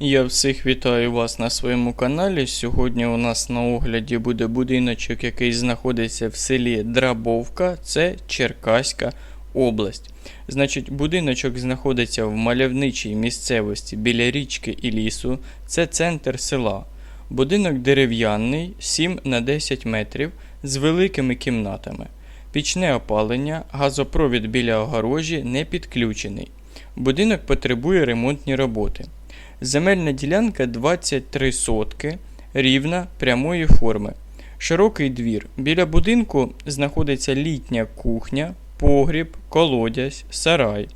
Я всіх вітаю вас на своєму каналі. Сьогодні у нас на огляді буде будиночок, який знаходиться в селі Драбовка, це Черкаська область. Значить, будиночок знаходиться в мальовничій місцевості біля річки і лісу. Це центр села. Будинок дерев'яний 7 на 10 метрів з великими кімнатами. Пічне опалення, газопровід біля огорожі не підключений. Будинок потребує ремонтні роботи. Земельна ділянка 23 сотки, рівна прямої форми. Широкий двір. Біля будинку знаходиться літня кухня, погріб, колодязь, сарай.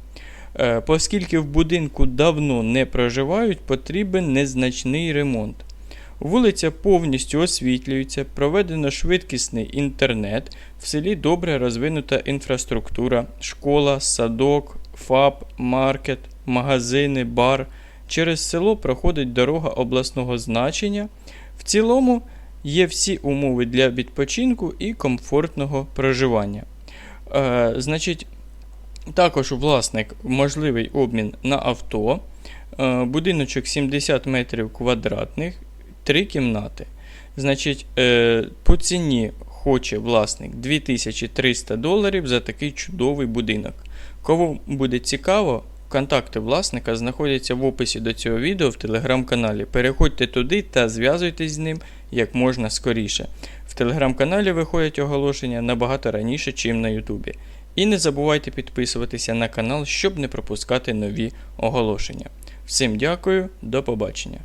Е, Оскільки в будинку давно не проживають, потрібен незначний ремонт. Вулиця повністю освітлюється, проведено швидкісний інтернет, в селі добре розвинута інфраструктура, школа, садок, ФАП, маркет, магазини, бар. Через село проходить дорога обласного значення. В цілому є всі умови для відпочинку і комфортного проживання. Е, значить, також власник можливий обмін на авто. Е, будиночок 70 метрів квадратних, 3 кімнати. Значить, е, по ціні хоче власник 2300 доларів за такий чудовий будинок. Кому буде цікаво, контакти власника знаходяться в описі до цього відео в телеграм-каналі. Переходьте туди та зв'язуйтесь з ним як можна скоріше. В телеграм-каналі виходять оголошення набагато раніше, ніж на Ютубі. І не забувайте підписуватися на канал, щоб не пропускати нові оголошення. Всім дякую, до побачення.